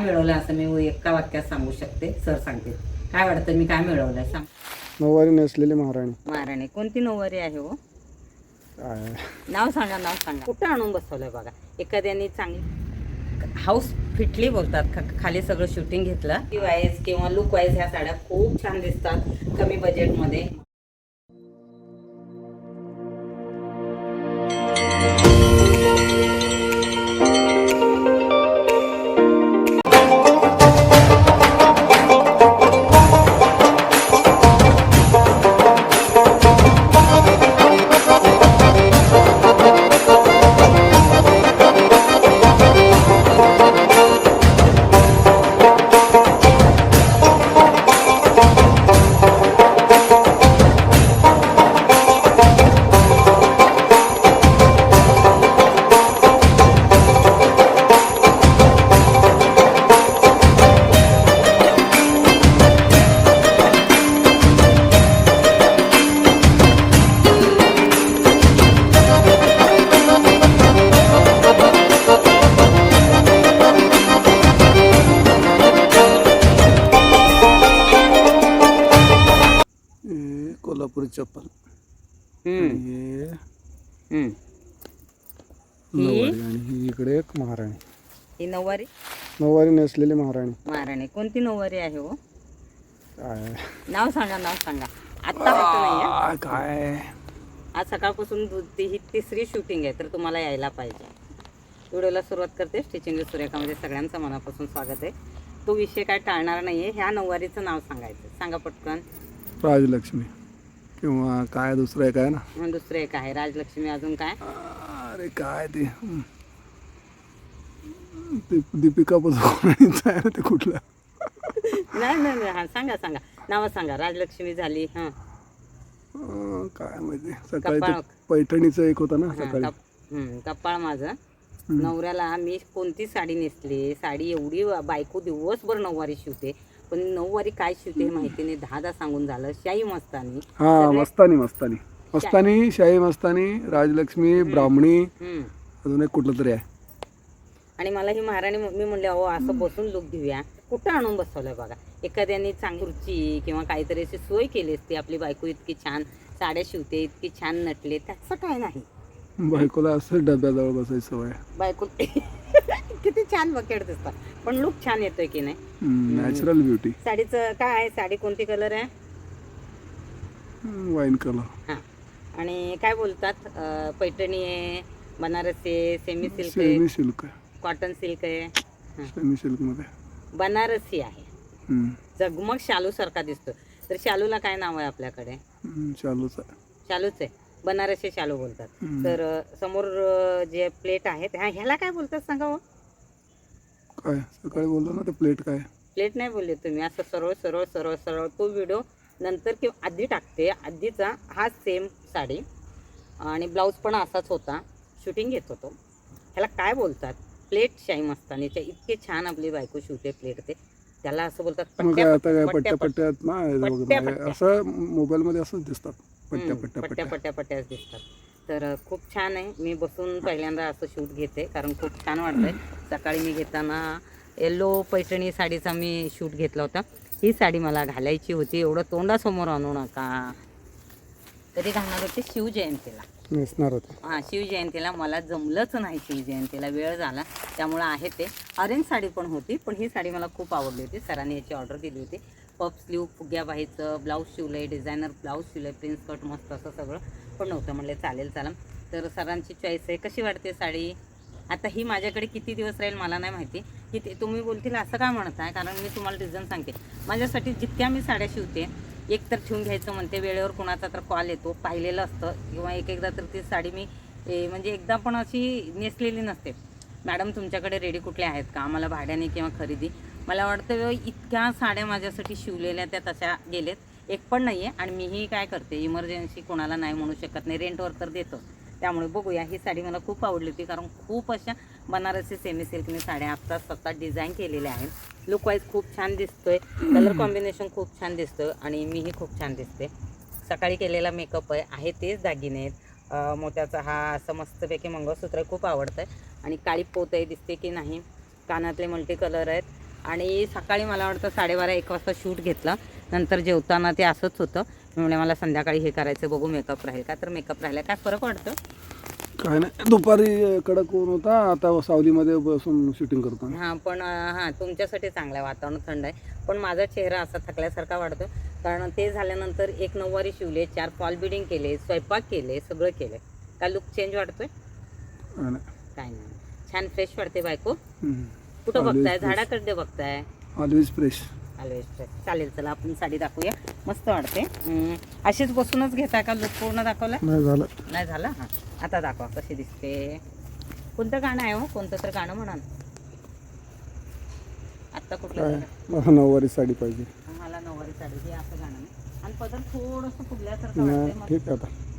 मिळवलं असं मी एका वाक्यात सांगू शकते. सर सांगते काय वाटतं मी काय मिळवलं सांग. नऊवारी नेसलेली महाराणी. महाराणी. कोणती नऊवारी आहे हो? नाव सांगा नाव सांगा. कुठं आणून बसवलंय बघा. एखाद्याने चांगली हाऊस फिटली बोलतात. ख- खाली सगळं शूटिंग घेतलं. वाईज किंवा लुक वाईज ह्या साड्या खूप छान दिसतात. कमी बजेटमध्ये नऊवारी आणि ही इकडे एक महाराणी. ही नऊवारी? नऊवारी नेसलेली महाराणी. महाराणी. कोणती नऊवारी आहे हो? काय? नाव सांगा नाव सांगा. आत्ता होतं नाही हं? आ, काय? आज सकाळपासून दु- ती ही तिसरी शूटिंग आहे तर तुम्हाला यायला पाहिजे. व्हिडिओला सुरुवात करते. स्टिचिंग सुरेखामध्ये सगळ्यांचं मनापासून स्वागत आहे. तो विषय काय टाळणार नाही आहे ह्या नऊवारीचं नाव सांगायचं. सांगा पटकन. राजलक्ष्मी. किंवा काय दुसरं एक आहे ना? दुसरं एक आहे. राजलक्ष्मी अजून काय? अरे काय ते. दीप- दीपिका पदुकोणचं आहे ते कुठलं नाही नाही नाही. हा सांगा सांगा. नावं सांगा. राजलक्ष्मी झाली हां. अं, काय माहिती. सकाळी ते कपाळ. पैठणीचं एक होतं ना हां, सकाळी. कप- हं, कपाळ माझं. नवऱ्याला मी कोणती साडी नेसली? साडी एवढी बायको दिवसभर नऊवारी शिवते. पण नऊवारी काय शिवते हे माहिती नाही. दहा दहा सांगून झालं. शाही मस्तानी. हा मस्तानी मस्तानी. मस्तानी शाही मस्तानी राजलक्ष्मी ब्राह्मणी. अजून एक कुठलं तरी आहे. आणि मला ही महाराणी मी म्हणले अहो असं बसून लुक घेऊया. कुठं आणून बसवलंय बघा? एखाद्याने चांगली खुर्ची किंवा काहीतरी अशी सोय केली असती आपली बायको इतकी छान साड्या शिवते इतकी छान नटले त्याचं काय नाही. बायकोला असं डब्याजवळ बसायची सवय. बायको किती छान बकेट दिसतात. पण लुक छान येतोय की नाही? नॅचरल ब्युटी साडीचं काय आहे? साडी कोणती कलर आहे? वाईन कलर हां. आणि काय बोलतात पैठणी आहे बनारसी आहे सेमी सिल्क आहे सेमी सिल्क कॉटन सिल्क आहे. सेमी सिल्कमध्ये. बनारसी आहे. जगमग शालू सारखा दिसतो. तर शालूला काय नाव आहे आपल्याकडे? आहे. शालूच आहे. बनारसी शालू बोलतात. तर समोर जे प्लेट आहेत ह्या- ह्याला काय बोलतात सांगा हो? काय? सकाळी बोललो ना ते प्लेट काय? प्लेट नाही बोलले तुम्ही. असं सरळ सरळ सरळ सरळ तो व्हिडिओ नंतर किंवा आधी टाकते. आधीचा हा सेम साडी. आणि ब्लाऊज पण असाच होता. शूटिंग घेत होतो. ह्याला काय बोलतात? प्लेट शाही मस्तानीच्या इतके छान आपली बायको शिवते प्लेट ते. त्याला असं बोलतात पट्ट्या पट्ट्यात ना. असं मोबाईल मध्ये असंच दिसतात. पट्ट्या पट्ट्या पट्ट्या पट्ट्या. पट्ट्या पट्ट्याच दिसतात. तर खूप छान आहे. मी बसून पहिल्यांदा असं शूट घेते कारण खूप छान वाटतंय. सकाळी मी घेताना येल्लो पैठणी साडीचा मी शूट घेतला होता. ही साडी मला घालायची होती. एवढं तोंडासमोर आणू नका. कधी घालणार होते शिवजयंतीला. नेसणार होते. हां शिवजयंतीला मला जमलंच नाही शिवजयंतीला वेळ झाला. त्यामुळं आहे ते. ऑरेंज साडी पण होती पण ही साडी मला खूप आवडली होती. सरांनी याची ऑर्डर दिली होती. पप स्लीव फुग्या बाईचं ब्लाऊज शिवलं आहे डिझायनर ब्लाऊज शिवलं आहे प्रिन्स कट मस्त असं सगळं पण नव्हतं. म्हणले चालेल चालेल. तर सरांची चॉईस आहे. कशी वाटते साडी? आता ही माझ्याकडे किती दिवस राहील मला नाही माहिती. की ते तुम्ही बोलतील असं काय म्हणताय? कारण मी तुम्हाला रिझन सांगते. माझ्यासाठी जितक्या मी साड्या शिवते एक तर ठेवून घ्यायचं म्हणते वेळेवर कोणाचा तर कॉल येतो पाहिलेलं असतं किंवा एक एकदा तर ती साडी मी ए, म्हणजे एकदा पण अशी नेसलेली नसते. मॅडम तुमच्याकडे रेडी कुठले आहेत का? आम्हाला भाड्याने किंवा खरेदी. मला वाटतं इतक्या साड्या माझ्यासाठी शिवलेल्या त्या तशा गेलेत. एक पण नाही आहे आणि मीही काय करते? इमर्जन्सी कोणाला नाही म्हणू शकत नाही. रेंटवर तर देतो त्यामुळे बघूया. ही साडी मला खूप आवडली होती कारण खूप अशा बनारसी सेमी सिल्कने साड्या आत्ता स्वतः डिझाईन केलेल्या आहेत. लुकवाईज खूप छान दिसतोय. कलर कॉम्बिनेशन खूप छान दिसतं आणि मीही खूप छान दिसते. सकाळी केलेला मेकअप आहे आहे तेच दागिने आहेत. मोत्याचा हा असं मस्तपैकी मंगळसूत्र खूप आवडतं आहे आणि काळी पोतही दिसते की नाही कानातले मल्टी कलर आहेत. आणि सकाळी मला वाटतं साडेबारा एक वाजता शूट घेतला. नंतर जेवताना ते असंच होतं. मी म्हणे मला संध्याकाळी हे करायचं बघू मेकअप राहील का? तर मेकअप राहिला. काय फरक वाटतं? काय नाही. दुपारी कडक ऊन होता. आता सावलीमध्ये बसून शूटिंग करतो. हां पण हां तुमच्यासाठी चांगलं आहे. वातावरण थंड आहे. पण माझा चेहरा असा थकल्यासारखा वाटतो. कारण ते झाल्यानंतर एक नऊवारी शिवले चार फॉल बिडिंग केले स्वयंपाक केले सगळं केलं. काय लुक चेंज वाटतोय? काय नाही. छान फ्रेश वाटते बायको. कुठं बघताय. झाडाकडे बघताय? ऑलवेज फ्रेश चालेल चला आपण साडी दाखवूया. मस्त वाटते अशीच बसूनच घेता का? लुक पूर्ण दाखवला? नाही झालं. नाही झालं? हां. आता दाखवा कशी दिसते. कोणतं गाणं आहे हो? कोणतं तर गाणं म्हणा आत्ता कुठलं? मला नऊवारी साडी पाहिजे. मला नऊवारी साडी हे असं गाणं नाही. आणि पदर थोडंसं फुगल्यासारखं वाटतंय ठीक आहे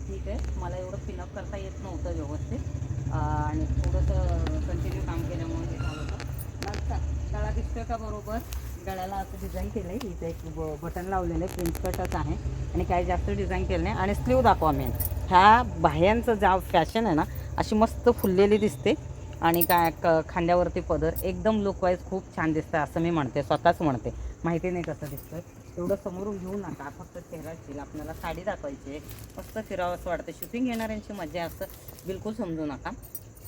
ठीक आहे. मला एवढं पिनअप करता येत नव्हतं व्यवस्थित. आणि थोडंसं कंटिन्यू काम केल्यामुळे झालं होतं. नंतर गळा दिसतोय का बरोबर? गळ्याला असं डिझाईन केलं आहे इथे एक ब बटन लावलेलं आहे. प्रिन्स कटच आहे. आणि काही जास्त डिझाईन केलं नाही. आणि स्लीव दाखवा मेन ह्या बाह्यांचं जा फॅशन आहे ना अशी मस्त फुललेली दिसते. आणि काय क खांद्यावरती पदर. एकदम लुकवाईज खूप छान दिसतं असं मी म्हणते. स्वतःच म्हणते. माहिती नाही कसं दिसतं एवढं समोरून घेऊ नका. फक्त फिरायची आपल्याला साडी दाखवायची आहे. मस्त फिरावं असं वाटतं. शूटिंग येणाऱ्यांची मजा असं बिलकुल समजू नका.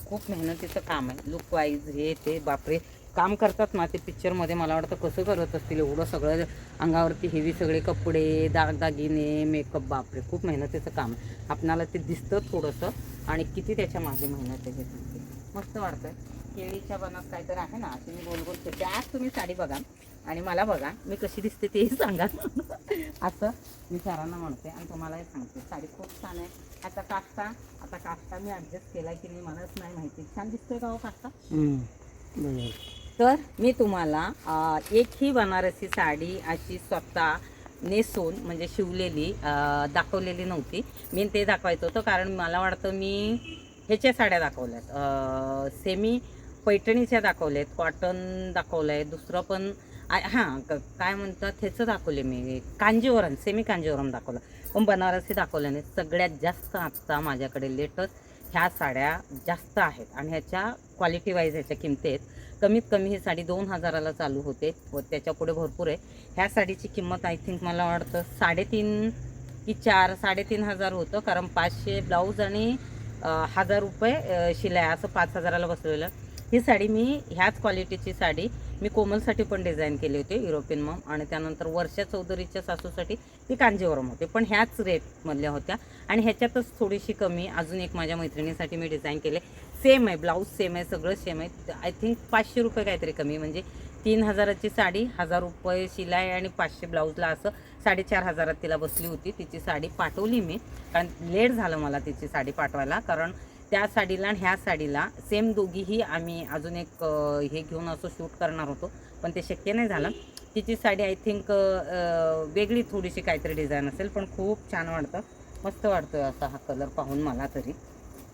खूप मेहनतीचं काम आहे. लुकवाईज हे ते बापरे. काम करतात ना ते पिक्चरमध्ये मला वाटतं कसं करत असतील एवढं सगळं अंगावरती हेवी सगळे कपडे दागदागिने मेकअप बापरे खूप मेहनतीचं काम आहे. आपणाला ते दिसतं थोडंसं आणि किती त्याच्यामागे मेहनत आहे हे मस्त वाटतं केळीच्या बनात काहीतरी आहे ना तुम्ही गोल गोल फिरते आज तुम्ही साडी बघा आणि मला बघा मी कशी दिसते तेही सांगा. असं मी सरांना म्हणते आणि तुम्हालाही सांगते. साडी खूप छान आहे. आता काष्टा आता काष्टा मी ॲडजस्ट केला की नाही मलाच नाही माहिती. छान दिसतोय का हो काष्टा? बरोबर. तर मी तुम्हाला एक ही बनारसी साडी अशी स्वतः नेसून म्हणजे शिवलेली दाखवलेली नव्हती. मी ते दाखवायचं होतं कारण मला वाटतं मी ह्याच्या साड्या दाखवल्यात. सेमी पैठणीच्या दाखवल्यात कॉटन दाखवलं आहे दुसरं पण हां क- काय म्हणतात ह्याचं दाखवले मी कांजीवरम सेमी कांजीवरम दाखवलं. पण बनारसी दाखवलं नाही सगळ्यात जास्त आत्ता माझ्याकडे लेटेस्ट ह्या साड्या जास्त आहेत. आणि ह्याच्या क्वालिटी वाईज ह्याच्या किमती आहेत. कमीत कमी ही साडी दोन हजाराला चालू होते व त्याच्या पुढे भरपूर आहे. ह्या साडीची किंमत आय थिंक मला वाटतं साडेतीन की चार साडेतीन हजार होतं कारण पाचशे ब्लाऊज आणि हजार रुपये शिलाय शिलाई असं पाच हजाराला बसलेलं. ही साडी मी ह्याच क्वालिटीची साडी मी कोमलसाठी पण डिझाईन केली होती युरोपियन मम आणि त्यानंतर वर्षा चौधरीच्या सासूसाठी ती कांजीवरम होते. पण ह्याच रेटमधल्या होत्या. आणि ह्याच्यातच थोडीशी कमी अजून एक माझ्या मैत्रिणीसाठी मी डिझाईन केले. सेम आहे ब्लाऊज सेम आहे सगळं सेम आहे. आय थिंक पाचशे रुपये काहीतरी कमी म्हणजे तीन हजाराची साडी हजार रुपये शिलाई आणि पाचशे ब्लाऊजला असं साडेचार हजारात तिला बसली होती. तिची साडी पाठवली मी कारण लेट झालं मला तिची साडी पाठवायला कारण त्या साडीला आणि ह्या साडीला सेम दोघीही आम्ही अजून एक हे घेऊन असं शूट करणार होतो पण ते शक्य नाही झालं. तिची साडी आय थिंक वेगळी थोडीशी काहीतरी डिझाईन असेल पण खूप छान वाटतं. मस्त वाटतं असा हा कलर पाहून मला तरी.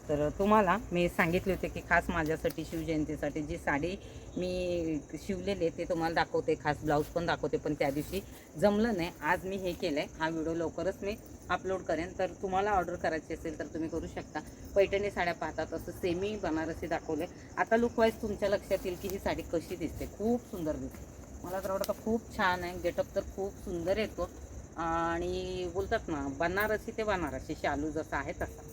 तर तुम्हाला मी सांगितले होते की खास माझ्यासाठी शिवजयंतीसाठी जी साडी मी शिवलेली आहे ते तुम्हाला दाखवते. खास ब्लाऊज पण दाखवते पण त्या दिवशी जमलं नाही. आज मी हे केलं आहे हा व्हिडिओ लवकरच मी अपलोड करेन. तर तुम्हाला ऑर्डर करायची असेल तर तुम्ही करू शकता. पैठणी साड्या पाहतात असं सेमी बनारसी दाखवले आता लुकवाईज तुमच्या लक्षात येईल की ही साडी कशी दिसते. खूप सुंदर दिसते. मला तर वाटतं खूप छान आहे. गेटअप तर खूप सुंदर येतो. आणि बोलतात ना बनारसी ते बनारसी शालू जसा आहे तसा.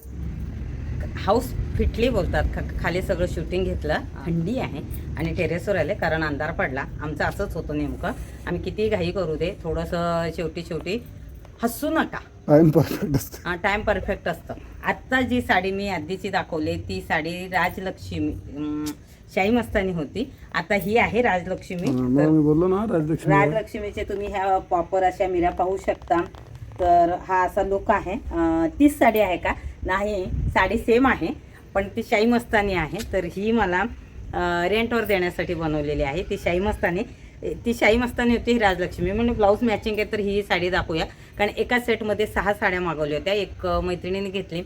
हाऊस फिटली बोलतात. ख- खाली सगळं शूटिंग घेतलं. हंडी आहे आणि टेरेसवर आले कारण अंधार पडला. आमचं असंच होतं नेमकं. आम्ही किती घाई करू दे थोडंसं शेवटी शेवटी हसू नका. टाइम परफेक्ट असते. टाइम परफेक्ट असतं. आत्ता जी साडी मी आधीची दाखवली ती साडी राजलक्ष्मी अं, शाही मस्तानी होती. आता ही आहे राजलक्ष्मी. मग तर मी बोललो ना राजलक्ष्मी. राजलक्ष्मीचे तुम्ही ह्या पॉपर अशा मिऱ्या पाहू शकता. तर हा असा लुक आहे. अं, तीच साडी आहे का? नाही साडी सेम आहे पण ती शाही मस्तानी आहे. तर ही मला रेंटवर देण्यासाठी बनवलेली आहे. ती शाही मस्तानी ती शाही मस्तानी होती ही राजलक्ष्मी. म्हणून ब्लाऊज मॅचिंग आहे तर ही साडी दाखवूया. कारण एका सेटमध्ये सहा साड्या मागवल्या होत्या. एक मैत्रिणीने घेतली.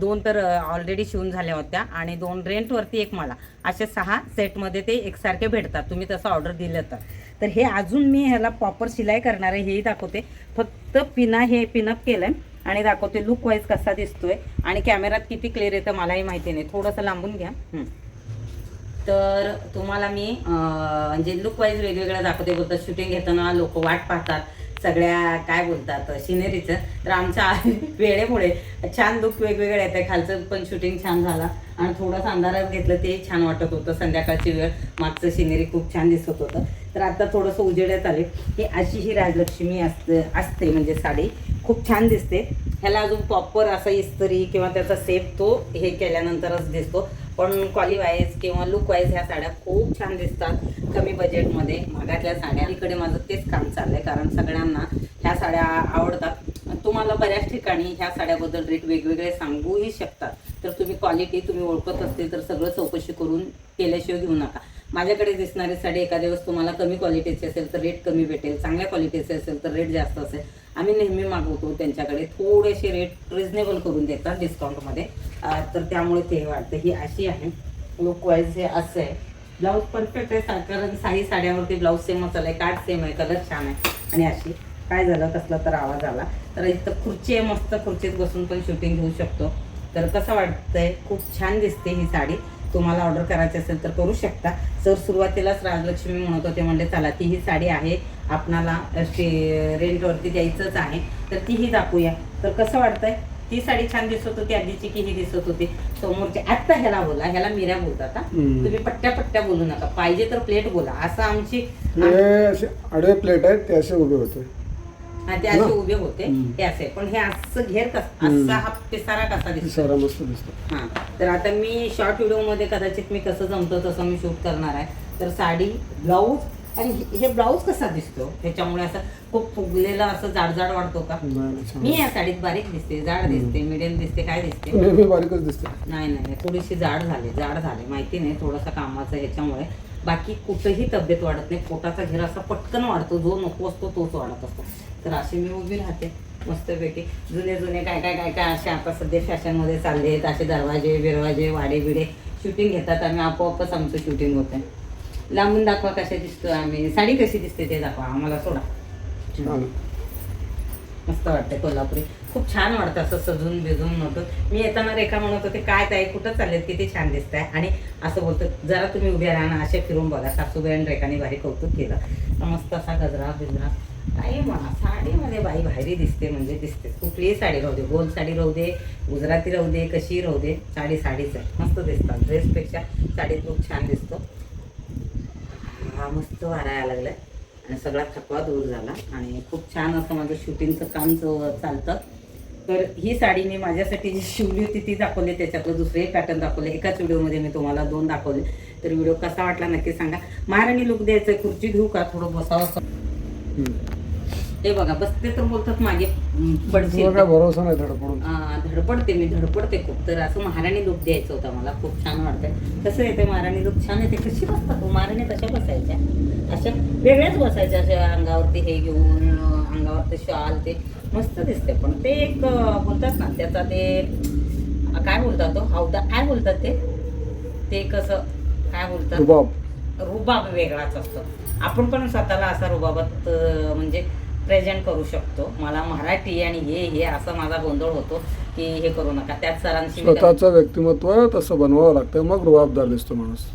दोन तर ऑलरेडी शिवून झाल्या होत्या. आणि दोन रेंटवरती एक मला. अशा सहा सेटमध्ये ते एकसारखे भेटतात. तुम्ही तसं ऑर्डर दिलं तर. तर हे अजून मी ह्याला प्रॉपर शिलाई करणार आहे हेही दाखवते. फक्त पिना हे पिनअप केलं आहे आणि दाखवते लुक वाईज कसा दिसतोय आणि कॅमेऱ्यात किती क्लिअर येतं मलाही माहिती नाही. थोडंसं लांबून घ्या. हं. तर तुम्हाला मी म्हणजे लुक वाईज वेगवेगळं दाखवते. बोलतात शूटिंग घेताना लोक वाट पाहतात. सगळ्या काय बोलतात सिनेरीचं तर आमच्या वेळेमुळे छान लुक वेगवेगळे येते खालचं पण शूटिंग छान झाला. आणि थोडंसं अंधारात घेतलं ते छान वाटत होतं. संध्याकाळची वेळ मागचं सिनेरी खूप छान दिसत होतं. तर आता थोडंसं उजेड्यात आले. ही अशी ही राजलक्ष्मी असते असते म्हणजे साडी. खूप छान दिसते. ह्याला अजून प्रॉपर असा इस्त्री किंवा त्याचा सेप तो हे केल्यानंतरच दिसतो. पण क्वाली वाईज किंवा लुक वाईज ह्या साड्या खूप छान दिसतात. कमी बजेटमध्ये महागातल्या साड्या इकडे माझं तेच काम चाललं आहे कारण सगळ्यांना ह्या साड्या आवडतात. तुम्हाला बऱ्याच ठिकाणी ह्या साड्याबद्दल रेट वेगवेगळे सांगूही शकतात. तर तुम्ही क्वालिटी तुम्ही ओळखत असतील तर सगळं चौकशी करून केल्याशिवाय घेऊ नका. माझ्याकडे दिसणारी साडी एखाद्या वेळेस तुम्हाला कमी क्वालिटीची असेल तर रेट कमी भेटेल चांगल्या क्वालिटीची असेल तर रेट जास्त असेल. आम्ही नेहमी मागवतो त्यांच्याकडे थोडेसे रेट रिजनेबल करून देतात डिस्काउंटमध्ये तर त्यामुळे ते वाटतं ही अशी आहे. लुक वाईज हे असं आहे. ब्लाऊज परफेक्ट आहे कारण साई साड्यावरती ब्लाऊज सेमच आहे काट सेम आहे कलर छान आहे. आणि अशी काय झालं कसला तर आवाज आला. तर इथं खुर्ची आहे मस्त खुर्चीत बसून पण शूटिंग घेऊ शकतो. तर कसं वाटतंय खूप छान दिसते ही साडी. तुम्हाला ऑर्डर करायची असेल तर करू शकता. सर सुरुवातीलाच राजलक्ष्मी म्हणत होते म्हणले चला ती ही साडी आहे. आपणाला रेंटवरती द्यायचंच आहे. तर तीही दाखवूया. तर कसं वाटतंय? ती साडी छान दिसत होती आधीची की ही दिसत होती. समोरची आत्ता ह्याला बोला ह्याला मिऱ्या बोलतात. तुम्ही पट्ट्या पट्ट्या बोलू नका. पाहिजे तर प्लेट बोला. असं आमची आडवे प्लेट आहेत ते असे उभे होते. ते असे? उभे होते हम्म. हे असे. पण हे असं घेर कस हम्म. असा हा पिसारा कसा दिसतो? सारा मस्त दिसतो. हा. तर आता मी शॉर्ट व्हिडिओमध्ये कदाचित मी कसं जमतं तसं मी शूट करणार आहे. तर साडी ब्लाऊज आणि हे- हे ब्लाऊज कसा दिसतो? त्याच्यामुळे असं खूप फुगलेला असं जाड जाड वाटतो का? नाही, नाही, छान मी या साडीत बारीक दिसते जाड दिसते मिडियम दिसते काय दिसते? दिसतो. नेहमी बारीकच दिसते. नाही नाही थोडीशी जाड झाली जाड झाली. माहिती नाही थोडासा कामाचा ह्याच्यामुळे बाकी कुठंही तब्येत वाढत नाही. पोटाचा घेर असा पटकन वाढतो. जो नको असतो तोच वाढत असतो. तर अशी मी उभी राहते. मस्तपैकी. जुने जुने काय काय काय काय असे आता सध्या फॅशनमध्ये चालले आहेत. असे दरवाजे बिरवाजे वाडे बिडे शूटिंग घेतात आम्ही आपोआपच आमचं शूटिंग होतं लांबून दाखवा कशा दिसतोय आम्ही. साडी कशी दिसते ते दाखवा. आम्हाला सोडा. मस्त वाटते कोल्हापुरी. खूप छान वाटतं असं सजून बिजून नव्हतं मी येताना रेखा म्हणत होते काय ताई कुठं चाललेत? किती छान दिसत आहे आणि असं बोलतो जरा तुम्ही उभ्या राहा ना असे फिरून बघा. सासूबाई आणि रेखाने भारी कौतुक केलं. मस्त असा गजरा बिजरा. काही म्हणा साडीमध्ये बाई भारी दिसते म्हणजे दिसते. कुठलीही साडी राहू दे. गोल साडी राहू दे गुजराती राहू दे कशी राहू दे साडी साडीच आहे. मस्त दिसतात. ड्रेसपेक्षा साडीत खूप छान दिसतो. हा मस्त वारा यायला लागला आणि सगळा थकवा दूर झाला. आणि खूप छान असं माझं शूटिंगचं काम चालतं. तर ही साडी मी माझ्यासाठी जी शिवली होती ती दाखवली त्याच्यातलं दुसरे पॅटर्न दाखवले. एकाच व्हिडिओमध्ये मी तुम्हाला दोन दाखवले. तर व्हिडिओ कसा वाटला नक्की सांगा. महाराणी लुक द्यायचं खुर्ची घेऊ का? थोडं बसावं. ते बघा बसते तर बोलतात मागे. काय भरोसा नाही धड पडून आ, धडपडते मी धडपडते खूप. तर असं महाराणी लुक द्यायचं होतं मला. खूप छान वाटतंय. कसं येते महाराणी लुक छान येते कशी बसतात हो? महाराणी कशा बसायच्या. अशा वेगळ्याच बसायच्या अशा अंगावरती हे घेऊन अंगावरती शॉल ते. मस्त दिसते पण ते एक बोलतात ना त्याचा ते काय बोलतात तो? हौदा काय बोलतात ते? ते कसं काय बोलतात? रुबाब. रुबाब वेगळाच असतो. आपण पण स्वतःला असा रुबाबात म्हणजे प्रेझेंट करू शकतो. मला मराठी आणि हे हे असं माझा गोंधळ होतो की हे करू नका. त्याच सरांशी स्वतःचं व्यक्तिमत्व तसं बनवावं लागतं मग रुबाबदार दिसतो माणूस.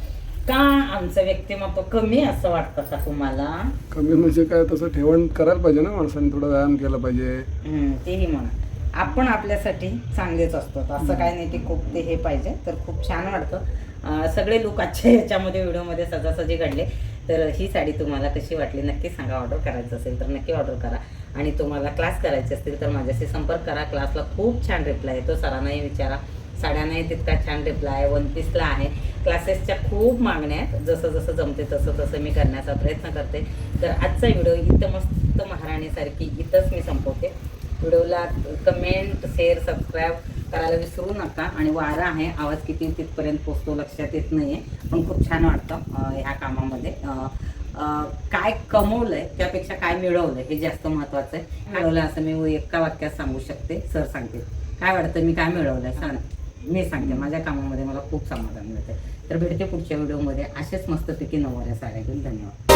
का आमचं व्यक्तिमत्व कमी असं वाटतं का तुम्हाला? कमी म्हणजे काय तसं ठेवण करायला पाहिजे ना माणसाने थोडा व्यायाम केला पाहिजे. हम्म, तेही म्हणा. आपण आपल्यासाठी चांगलेच असतो. असं काय नाही की खूप ते हे पाहिजे. तर खूप छान वाटतं. अं, सगळे लोक आजच्या याच्यामध्ये व्हिडिओमध्ये सजासजी घडले. तर ही साडी तुम्हाला कशी वाटली नक्की सांगा. ऑर्डर करायचं असेल तर नक्की ऑर्डर करा. आणि तुम्हाला क्लास करायचे असतील तर माझ्याशी संपर्क करा. क्लासला खूप छान रिप्लाय येतो. सरांनाही विचारा. साड्यांनाही तितका छान रिप्लाय आहे वन पीसला आहे. क्लासेसच्या खूप मागण्या आहेत. जसं जसं जमते तसं तसं मी करण्याचा प्रयत्न करते. तर आजचा व्हिडिओ इथं मस्त महाराणीसारखी इथंच मी संपवते. व्हिडिओला कमेंट शेअर सबस्क्राईब करायला विसरू नका. आणि वारा आहे. आवाज किती तिथपर्यंत पोचतो लक्षात येत नाही आहे पण खूप छान वाटतं ह्या कामामध्ये. काय कमवलंय त्यापेक्षा काय मिळवलंय हे जास्त महत्वाचं आहे. मिळवलं असं मी एका वाक्यात सांगू शकते. सर सांगते काय वाटतं? मी काय मिळवलंय? सांग. मी सांगते माझ्या कामामध्ये मला खूप समाधान मिळते तर भेटते पुढच्या व्हिडिओमध्ये. असेच मस्तपैकी नवऱ्या साऱ्या घेऊन धन्यवाद.